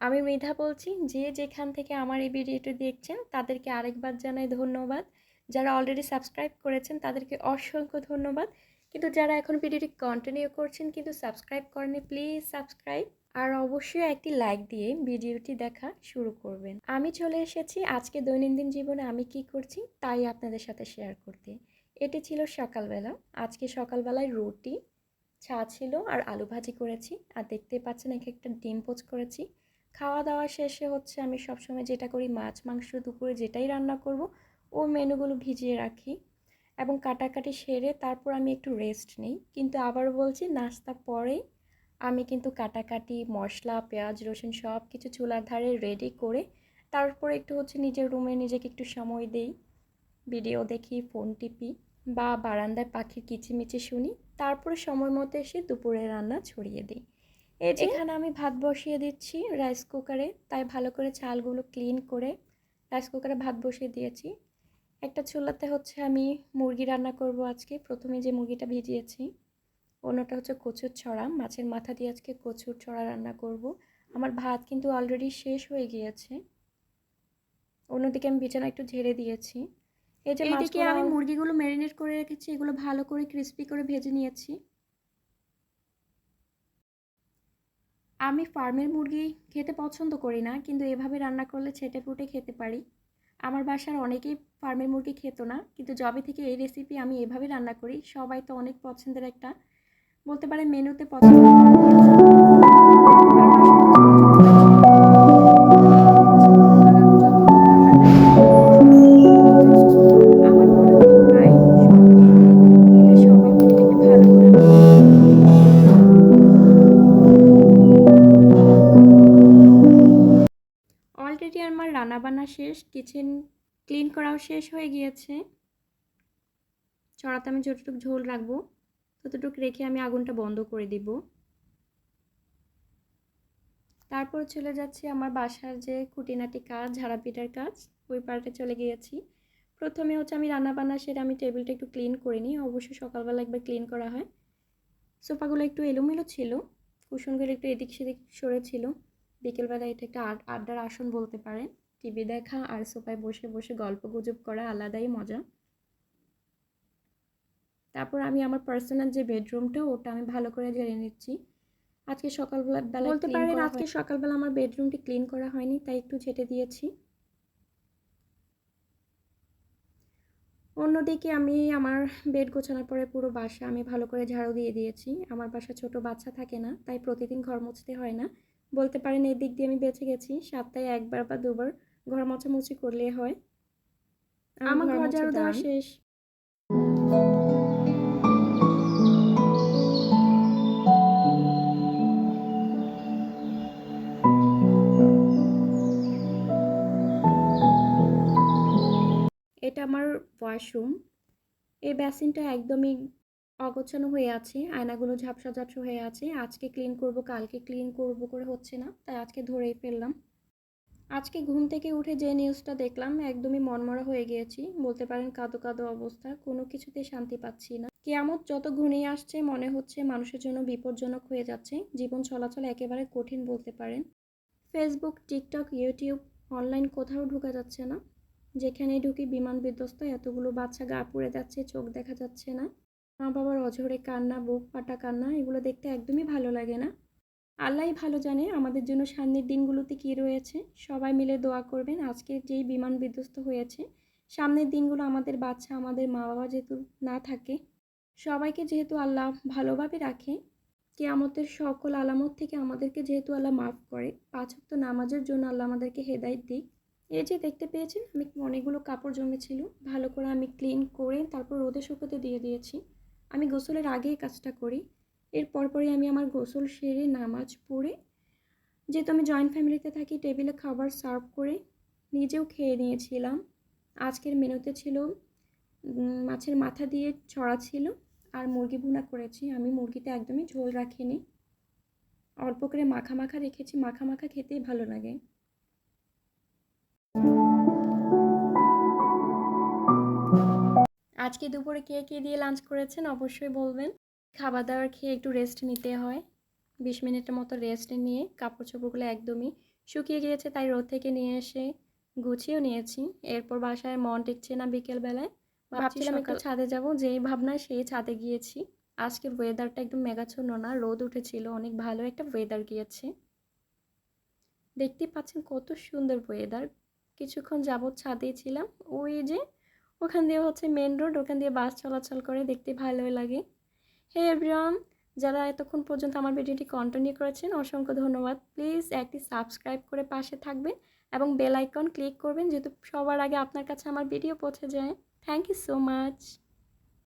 আমি মৃধা বলছি, যে যেখান থেকে আমার এই ভিডিওটি দেখছেন, তাদেরকে আরেকবার জানাই ধন্যবাদ। যারা অলরেডি সাবস্ক্রাইব করেছেন, তাদেরকে অসংখ্য ধন্যবাদ। কিন্তু যারা এখন ভিডিওটি কন্টিনিউ করছেন, কিন্তু সাবস্ক্রাইব করেনি প্লিজ সাবস্ক্রাইব আর অবশ্যই একটি লাইক দিয়ে ভিডিওটি দেখা শুরু করবেন। আমি চলে এসেছি আজকে দৈনন্দিন জীবনে আমি কি করছি, তাই আপনাদের সাথে শেয়ার করতে। এটি ছিল সকালবেলা। আজকে সকালবেলায় রুটি, চা ছিল, আর আলু ভাজি করেছি। আর দেখতে পাচ্ছেন এক একটা ডিম পোচ করেছি। খাওয়া দাওয়া শেষে হচ্ছে আমি সবসময় যেটা করি, মাছ, মাংস, দুপুরে যেটাই রান্না করব, ও মেনুগুলো ভিজিয়ে রাখি এবং কাটাকাটি সেরে তারপর আমি একটু রেস্ট নিই। কিন্তু আবার বলছি, নাস্তা পরেই আমি কিন্তু কাটাকাটি, মশলা, পেঁয়াজ, রসুন সব কিছু চুলার ধারে রেডি করে তারপর একটু হচ্ছে নিজের রুমে নিজেকে একটু সময় দেই। ভিডিও দেখি ফোন টিপি বা বারান্দায় পাখির কিচিমিচি শুনি, তারপরে সময় মতো এসে দুপুরে রান্না ছড়িয়ে দিই। এখানে আমি ভাত বসিয়ে দিচ্ছি রাইস কুকারে। তাই ভালো করে চালগুলো ক্লিন করে রাইস কুকারে ভাত বসিয়ে দিয়েছি। একটা চুলাতে হচ্ছে আমি মুরগি রান্না করব আজকে। প্রথমে যে মুরগিটা ভিজিয়েছি অন্যটা হচ্ছে কচুর ছড়া। মাছের মাথা দিয়ে আজকে কচুর ছড়া রান্না করব। আমার ভাত কিন্তু অলরেডি শেষ হয়ে গিয়েছে। অন্যদিকে আমি বিছানা একটু ঝেড়ে দিয়েছি। এই যে এইদিকে আমি মুরগিগুলো ম্যারিনেট করে রেখেছি। এগুলো ভালো করে ক্রিস্পি করে ভেজে নিয়েছি। আমি ফার্মের মুরগি খেতে পছন্দ করি না, কিন্তু এভাবে রান্না করলে ছেটে ফুটে খেতে পারি। আমার বাসার অনেকেই ফার্মের মুরগি খেত না, কিন্তু জবে থেকে এই রেসিপি আমি এভাবে রান্না করি, সবাই তো অনেক পছন্দের একটা, বলতে পারে মেনুতে পছন্দ রান্নাবান্না শেষ কিচেন ক্লিন করাও শেষ হয়ে গিয়েছে। চড়াতে আমি যতটুকু ঝোল রাখব, ততটুকু রেখে আমি আগুনটা বন্ধ করে দিব। তারপর চলে যাচ্ছি আমার বাসার যে খুঁটিনাটি কাজ ঝাড়া পিটার কাজ, ওই পার্টে চলে গিয়েছি। প্রথমে হচ্ছে আমি রান্নাবান্না সেরে আমি টেবিলটা একটু ক্লিন করে নিই অবশ্যই সকালবেলা একবার ক্লিন করা হয়। সোফাগুলো একটু এলোমেলো ছিল কুশনগুলো একটু এদিক সেদিক সরে ছিল। বিকেলবেলা এটা একটা আড- আড্ডার আসন বলতে পারেন। টিভি দেখা আর সোফায় বসে বসে গল্প গুজব করা আলাদাই মজা। তারপর আমি আমার পার্সোনাল যে বেডরুমটা ওটা আমি ভালো করে ঝেড়ে নিচ্ছি। আজকে সকালবেলা বেলা বলতে পারেন আজকে সকালবেলা আমার বেডরুমটি ক্লিন করা হয়নি তাই একটু ঝেঁটে দিয়েছি। অন্যদিকে আমি আমার বেড গোছানোর পরে পুরো বাসা আমি ভালো করে ঝাড়ু দিয়ে দিয়েছি। আমার বাসা ছোট বাচ্চা থাকে না তাই প্রতিদিন ঘর মুছতে হয় না। বলতে পারেন এই দিক দিয়ে আমি বেঁচে গেছি সপ্তাহে একবার বা দুবার ঘর মোছামুছি করলে হয়। আমার ঘর ঝাড়ু দেওয়া শেষ। এটা আমার ওয়াশরুম এই বেসিনটা একদমই অগোছানো হয়ে আছে আয়নাগুলো ঝাপসা ঝাপসা হয়ে আছে। আজকে ক্লিন করব কালকে ক্লিন করব করে হচ্ছে না তাই আজকে ধরেই ফেললাম। আজকে ঘুম থেকে উঠে যে নিউজটা দেখলাম, একদমই মনমরা হয়ে গিয়েছি। বলতে পারেন কাদো কাদো অবস্থা, কোনো কিছুতে শান্তি পাচ্ছি না। কেয়ামত যত ঘনিয়ে আসছে, মনে হচ্ছে মানুষের জন্য বিপজ্জনক হয়ে যাচ্ছে। জীবন চলাচল একেবারে কঠিন বলতে পারেন। ফেসবুক টিকটক ইউটিউব অনলাইন কোথাও ঢোকা যাচ্ছে না। যেখানে ঢুকি বিমান বিধ্বস্ত, এতগুলো বাচ্চা গা পুড়ে যাচ্ছে, চোখ দেখা যাচ্ছে না। মা বাবার অঝরে কান্না, বুক ফাটা কান্না, এগুলো দেখতে একদমই ভালো লাগে না। আল্লাহই ভালো জানে আমাদের জন্য সামনের দিনগুলোতে কী রয়েছে। সবাই মিলে দোয়া করবেন আজকে যেই বিমান বিধ্বস্ত হয়েছে, সামনের দিনগুলো আমাদের বাচ্চা, আমাদের মা বাবা যেহেতু না থাকে, সবাইকে যেহেতু আল্লাহ ভালোভাবে রাখে, কেয়ামতের সকল আলামত থেকে আমাদেরকে যেহেতু আল্লাহ মাফ করে, পাঁচ ওয়াক্ত নামাজের জন্য আল্লাহ আমাদেরকে হেদায়েত দিক। এই যে দেখতে পেয়েছেন, আমি অনেকগুলো কাপড় জমেছিল, ভালো করে আমি ক্লিন করে তারপর রোদে শুকোতে দিয়ে দিয়েছি। আমি গোসলের আগে কাজটা করি এর পরপরই আমি আমার গোসল সেরে নামাজ পড়ে, যেহেতু আমি জয়েন্ট ফ্যামিলিতে থাকি টেবিলে খাবার সার্ভ করে নিজেও খেয়ে নিয়েছিলাম। আজকের মেনুতে ছিল মাছের মাথা দিয়ে ছড়া ছিল আর মুরগি ভুনা করেছি। আমি মুরগিতে একদমই ঝোল রাখিনি। অল্প করে মাখা মাখা রেখেছি। মাখা মাখা খেতেই ভালো লাগে। আজকে দুপুরে কে কে দিয়ে লাঞ্চ করেছেন অবশ্যই বলবেন। খাবার দাবার খেয়ে একটু রেস্ট নিতে হয়। বিশ মিনিটের মতো রেস্ট নিয়ে কাপড় চোপড়গুলো একদমই শুকিয়ে গিয়েছে তাই রোদ থেকে নিয়ে এসে গুছিয়েও নিয়েছি। এরপর বাসায় মন টিকছে না বিকেলবেলায়। ভাবছিলাম একটু ছাদে যাব। যেই ভাবনায় সেই ছাদে গিয়েছি। আজকের ওয়েদারটা একদম মেঘাচ্ছন্ন না রোদ উঠেছিল অনেক ভালো একটা ওয়েদার গিয়েছে। দেখতে পাচ্ছেন কত সুন্দর ওয়েদার কিছুক্ষণ যাবৎ ছাদেই ছিলাম। ওই যে ওখান দিয়ে হচ্ছে মেন রোড ওখান দিয়ে বাস চলাচল করে দেখতে ভালোই লাগে। হে এভরিওয়ান যারা এতক্ষণ পর্যন্ত আমার ভিডিওটি কন্টিনিউ করেছেন, অসংখ্য ধন্যবাদ। প্লিজ একটি সাবস্ক্রাইব করে পাশে থাকবেন এবং বেল আইকন ক্লিক করবেন, যেহেতু সবার আগে আপনার কাছে আমার ভিডিও পৌঁছে যায়। Thank you so much